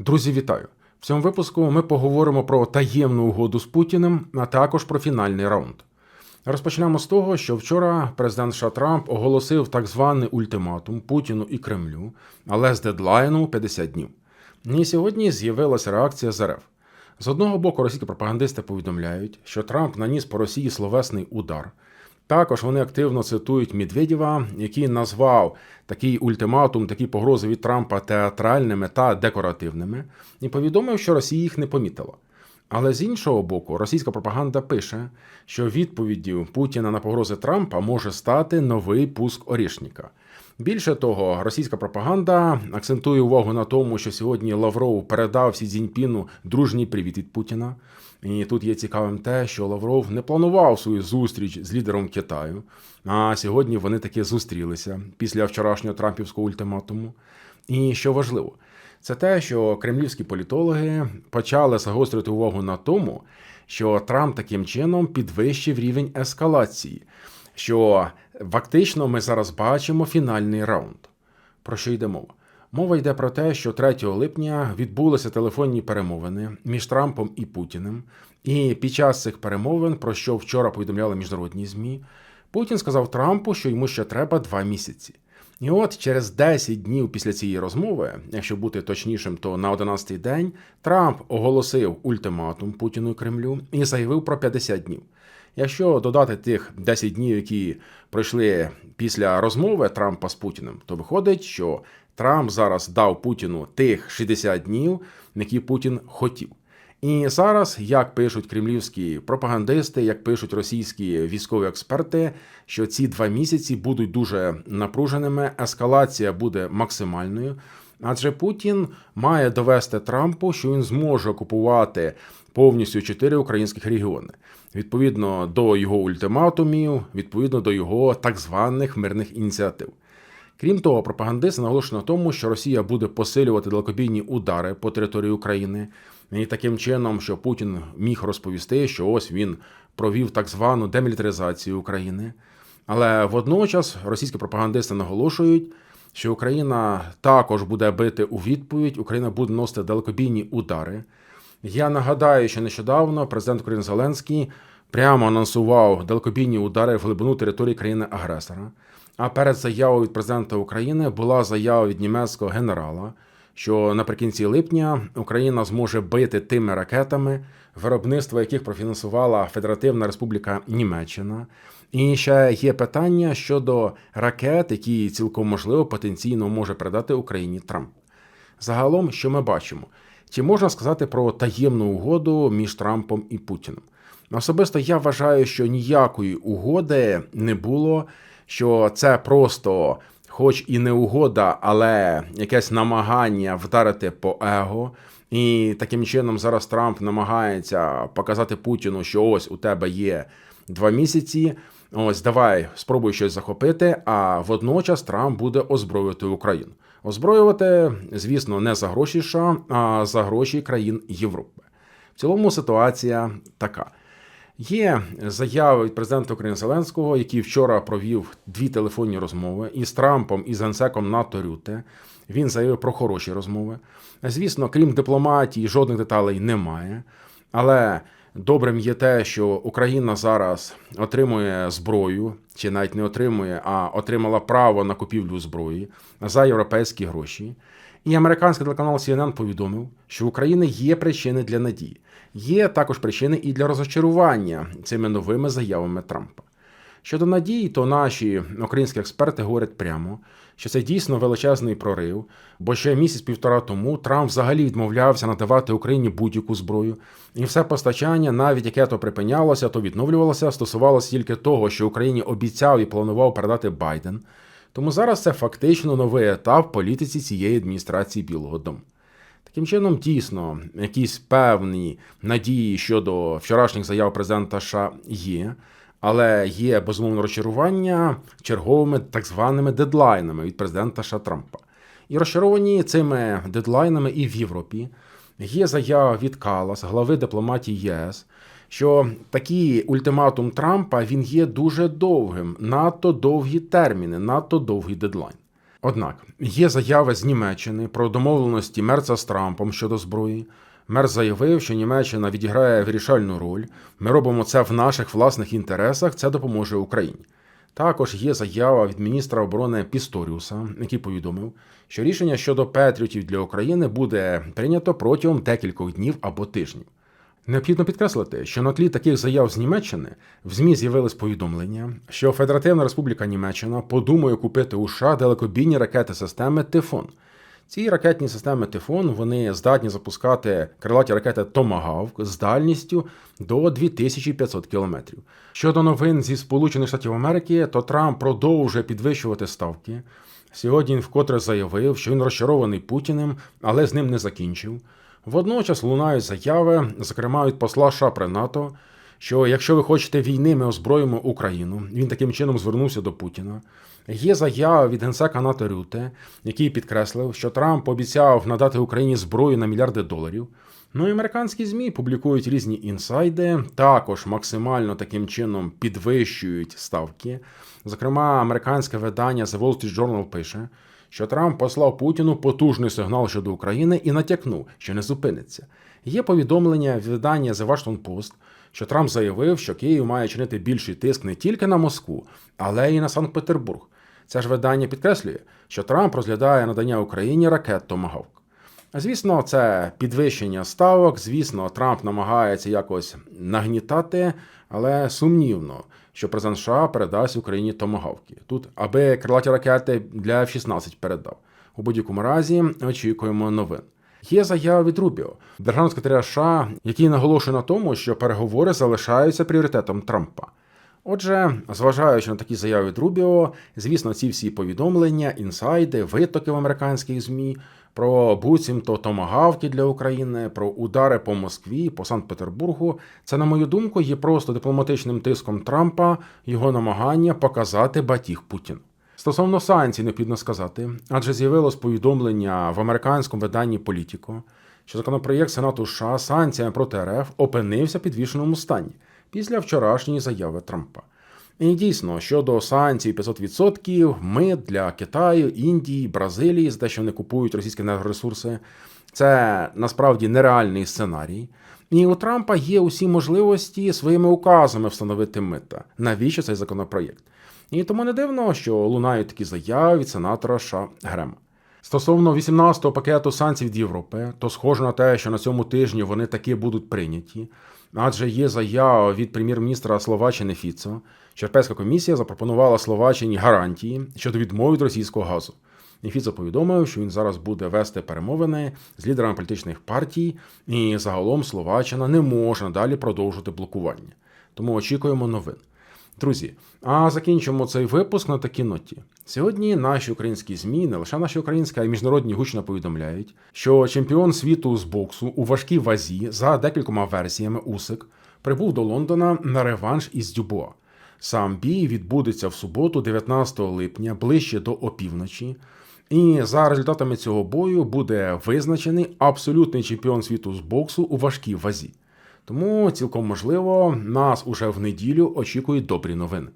Друзі, вітаю! В цьому випуску ми поговоримо про таємну угоду з Путіним, а також про фінальний раунд. Розпочнемо з того, що вчора президент США Трамп оголосив так званий ультиматум Путіну і Кремлю, але з дедлайном 50 днів. І сьогодні з'явилася реакція з РФ. З одного боку, російські пропагандисти повідомляють, що Трамп наніс по Росії словесний удар. Також вони активно цитують Медведєва, який назвав такий ультиматум, такі погрози від Трампа театральними та декоративними, і повідомив, що Росія їх не помітила. Але з іншого боку, російська пропаганда пише, що відповіддю Путіна на погрози Трампа може стати новий пуск Орішніка. Більше того, російська пропаганда акцентує увагу на тому, що сьогодні Лавров передав Сі Цзіньпіну дружній привіт від Путіна. І тут є цікавим те, що Лавров не планував свою зустріч з лідером Китаю. А сьогодні вони таки зустрілися після вчорашнього Трампівського ультиматуму. І що важливо, це те, що кремлівські політологи почали загострити увагу на тому, що Трамп таким чином підвищив рівень ескалації, що фактично ми зараз бачимо фінальний раунд. Про що йде мова? Мова йде про те, що 3 липня відбулися телефонні перемовини між Трампом і Путіним. І під час цих перемовин, про що вчора повідомляли міжнародні ЗМІ, Путін сказав Трампу, що йому ще треба два місяці. І от через 10 днів після цієї розмови, якщо бути точнішим, то на 11-й день Трамп оголосив ультиматум Путіну і Кремлю і заявив про 50 днів. Якщо додати тих 10 днів, які пройшли після розмови Трампа з Путіним, то виходить, що Трамп зараз дав Путіну тих 60 днів, які Путін хотів. І зараз, як пишуть кремлівські пропагандисти, як пишуть російські військові експерти, що ці два місяці будуть дуже напруженими, ескалація буде максимальною. Адже Путін має довести Трампу, що він зможе окупувати повністю чотири українських регіони відповідно до його ультиматумів, відповідно до його так званих мирних ініціатив. Крім того, пропагандисти наголошують на тому, що Росія буде посилювати далекобійні удари по території України, і таким чином, що Путін міг розповісти, що ось він провів так звану демілітаризацію України. Але водночас російські пропагандисти наголошують, що Україна також буде бити у відповідь, Україна буде носити далекобійні удари. Я нагадаю, що нещодавно президент України Зеленський прямо анонсував далекобійні удари в глибину території країни-агресора. А перед заявою від президента України була заява від німецького генерала, що наприкінці липня Україна зможе бити тими ракетами, виробництво яких профінансувала Федеративна Республіка Німеччина. І ще є питання щодо ракет, які цілком можливо потенційно може передати Україні Трамп. Загалом, що ми бачимо, чи можна сказати про таємну угоду між Трампом і Путіним? Особисто я вважаю, що ніякої угоди не було що це просто, хоч і не угода, але якесь намагання вдарити по его. І таким чином зараз Трамп намагається показати Путіну, що ось у тебе є два місяці. Ось давай спробуй щось захопити. А водночас Трамп буде озброювати Україну. Озброювати, звісно, не за гроші США, а за гроші країн Європи. В цілому ситуація така. Є заяви від президента України Зеленського, який вчора провів дві телефонні розмови із Трампом і з генсеком НАТО Рюте. Він заявив про хороші розмови. Звісно, крім дипломатії, жодних деталей немає. Але добрим є те, що Україна зараз отримує зброю, чи навіть не отримує, а отримала право на купівлю зброї за європейські гроші. І американський телеканал CNN повідомив, що в України є причини для надії. Є також причини і для розочарування цими новими заявами Трампа. Щодо надії, то наші українські експерти говорять прямо, що це дійсно величезний прорив, бо ще місяць-півтора тому Трамп взагалі відмовлявся надавати Україні будь-яку зброю, і все постачання, навіть яке то припинялося, то відновлювалося, стосувалося тільки того, що Україні обіцяв і планував передати Байден. Тому зараз це фактично новий етап політиці цієї адміністрації Білого Дому. Таким чином, дійсно, якісь певні надії щодо вчорашніх заяв президента США є, але є безумовно розчарування черговими так званими дедлайнами від президента США Трампа. І розчаровані цими дедлайнами і в Європі. Є заява від Калас, глави дипломатії ЄС, що такий ультиматум Трампа він є дуже довгим, надто довгі терміни, надто довгий дедлайн. Однак є заяви з Німеччини про домовленості Мерца з Трампом щодо зброї. Мерц заявив, що Німеччина відіграє вирішальну роль. Ми робимо це в наших власних інтересах. Це допоможе Україні. Також є заява від міністра оборони Пісторіуса, який повідомив, що рішення щодо Петріотів для України буде прийнято протягом декількох днів або тижнів. Необхідно підкреслити, що на тлі таких заяв з Німеччини в ЗМІ з'явились повідомлення, що Федеративна Республіка Німеччина подумає купити у США далекобійні ракети системи Тифон. Ці ракетні системи Тифон вони здатні запускати крилаті ракети Томагавк з дальністю до 2500 кілометрів. Щодо новин зі Сполучених Штатів Америки, то Трамп продовжує підвищувати ставки. Сьогодні він вкотре заявив, що він розчарований Путіним, але з ним не закінчив. Водночас лунають заяви, зокрема від посла США при НАТО, що якщо ви хочете війни, ми озброїмо Україну. Він таким чином звернувся до Путіна. Є заява від генсека НАТО Рюте, який підкреслив, що Трамп обіцяв надати Україні зброю на мільярди доларів. Ну і американські ЗМІ публікують різні інсайди, також максимально таким чином підвищують ставки. Зокрема, американське видання The Wall Street Journal пише, що Трамп послав Путіну потужний сигнал щодо України і натякнув, що не зупиниться. Є повідомлення від видання The Washington Post, що Трамп заявив, що Київ має чинити більший тиск не тільки на Москву, але й на Санкт-Петербург. Це ж видання підкреслює, що Трамп розглядає надання Україні ракет Томагавк. Звісно, це підвищення ставок. Звісно, Трамп намагається якось нагнітати, але сумнівно, що президент США передасть Україні томагавки. Тут аби крилаті ракети для F-16 передав. У будь-якому разі очікуємо новин. Є заява від Рубіо, державного секретаря США, який наголошує на тому, що переговори залишаються пріоритетом Трампа. Отже, зважаючи на такі заяви від Рубіо, звісно, ці всі повідомлення, інсайди, витоки в американських ЗМІ про буцімто томагавки для України, про удари по Москві, по Санкт-Петербургу, це, на мою думку, є просто дипломатичним тиском Трампа, його намагання показати батіг Путін. Стосовно санкцій, необхідно сказати, адже з'явилось повідомлення в американському виданні Політіко, що законопроєкт Сенату США санкціями проти РФ опинився в підвішеному стані після вчорашньої заяви Трампа. І дійсно, щодо санкцій 500%, мит для Китаю, Індії, Бразилії, за те, що вони купують російські енергоресурси, це насправді нереальний сценарій. І у Трампа є усі можливості своїми указами встановити мита. Навіщо цей законопроєкт? І тому не дивно, що лунають такі заяви від сенатора Ша Грема. Стосовно 18-го пакету санкцій від Європи, то схоже на те, що на цьому тижні вони таки будуть прийняті, адже є заява від прем'єр-міністра Словаччини Фіцо, Європейська комісія запропонувала Словаччині гарантії щодо відмови від російського газу. І Фіцо повідомив, що він зараз буде вести перемовини з лідерами політичних партій, і загалом Словаччина не може надалі продовжувати блокування. Тому очікуємо новин. Друзі, а закінчимо цей випуск на такій ноті. Сьогодні наші українські ЗМІ, не лише наші українські, а й міжнародні гучно повідомляють, що чемпіон світу з боксу у важкій вазі за декількома версіями Усик прибув до Лондона на реванш із Дюбуа. Сам бій відбудеться в суботу, 19 липня, ближче до опівночі. І за результатами цього бою буде визначений абсолютний чемпіон світу з боксу у важкій вазі. Тому цілком можливо, нас уже в неділю очікують добрі новини.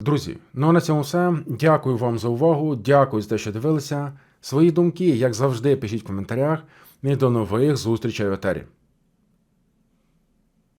Друзі, ну а на цьому все. Дякую вам за увагу. Дякую за те, що дивилися. Свої думки, як завжди, пишіть в коментарях. І до нових зустрічей в етері.